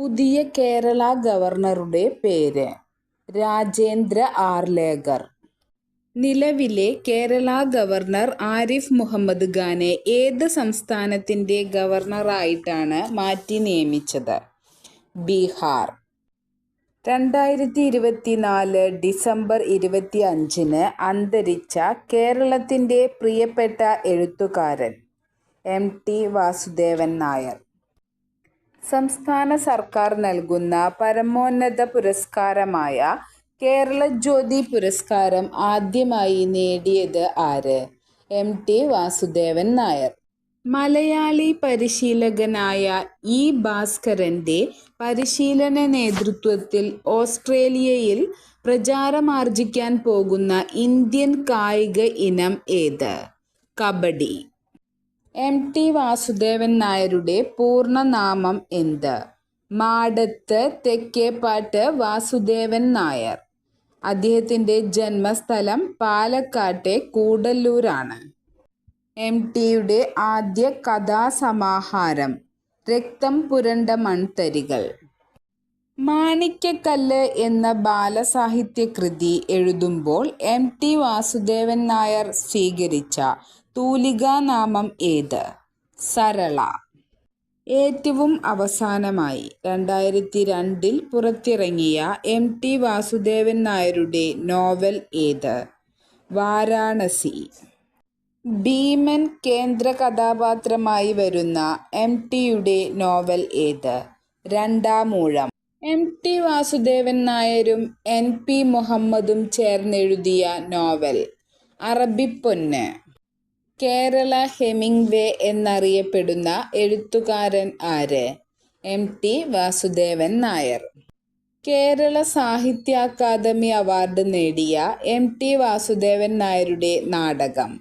പുതിയ കേരള ഗവർണറുടെ പേര് രാജേന്ദ്ര ആർലേക്കർ നിലവിലെ കേരള ഗവർണർ ആരിഫ് മുഹമ്മദ് ഖാനെ ഏത് സംസ്ഥാനത്തിന്റെ ഗവർണറായിട്ടാണ് മാറ്റി നിയമിച്ചത്? ബീഹാർ. രണ്ടായിരത്തി ഇരുപത്തിനാല് ഡിസംബർ ഇരുപത്തി അഞ്ചിന് അന്തരിച്ച കേരളത്തിന്റെ പ്രിയപ്പെട്ട എഴുത്തുകാരൻ എം ടി വാസുദേവൻ നായർ. സംസ്ഥാന സർക്കാർ നൽകുന്ന പരമോന്നത പുരസ്കാരമായ കേരള ജ്യോതി പുരസ്കാരം ആദ്യമായി നേടിയത് ആര്? എം. ടി. വാസുദേവൻ നായർ. മലയാളി പരിശീലകനായ ഇ. ഭാസ്കരന്റെ പരിശീലന നേതൃത്വത്തിൽ ഓസ്ട്രേലിയയിൽ പ്രചാരമാർജിക്കാൻ പോകുന്ന ഇന്ത്യൻ കായിക ഇനം ഏത്? കബഡി. എം ടി വാസുദേവൻ നായരുടെ പൂർണനാമം എന്ത്? മാടത്ത് തെക്കേപ്പാട്ട് വാസുദേവൻ നായർ. അദ്ദേഹത്തിന്റെ ജന്മസ്ഥലം പാലക്കാട്ടെ കൂടല്ലൂരാണ്. എം ടിയുടെ ആദ്യ കഥാസമാഹാരം രക്തം പുരണ്ട മൺതരികൾ. മാണിക്യക്കല്ല് എന്ന ബാലസാഹിത്യ കൃതി എഴുതുമ്പോൾ എം ടി വാസുദേവൻ നായർ സ്വീകരിച്ച തൂലികാനാമം ഏത്? സരള. ഏറ്റവും അവസാനമായി രണ്ടായിരത്തി രണ്ടിൽ പുറത്തിറങ്ങിയ എം ടി വാസുദേവൻ നായരുടെ നോവൽ ഏത്? വാരാണസി. ഭീമൻ കേന്ദ്ര കഥാപാത്രമായി വരുന്ന എം ടിയുടെ നോവൽ ഏത്? രണ്ടാമൂഴം എം ടി വാസുദേവൻ നായരും എൻ പി മുഹമ്മദും ചേർന്നെഴുതിയ നോവൽ അറബിപ്പൊന്ന്. കേരള ഹെമിംഗ്വേ എന്നറിയപ്പെടുന്ന എഴുത്തുകാരൻ ആര്? M. T. Vasudevan Nair. Kerala Sahitya academy award നേടിയ എം. ടി. വാസുദേവൻ നായരുടെ നാടകം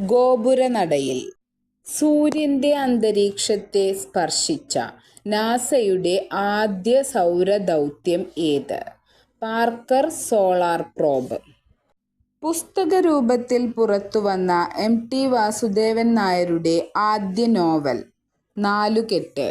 ഗോപുരനടയിൽ. സൂര്യന്റെ അന്തരീക്ഷത്തെ സ്പർശിച്ച നാസയുടെ ആദ്യ സൗരദൗത്യം ഏത്? Parker solar probe. പുസ്തകരൂപത്തിൽ പുറത്തുവന്ന എം ടി വാസുദേവൻ നായരുടെ ആദ്യ നോവൽ നാലുകെട്ട്.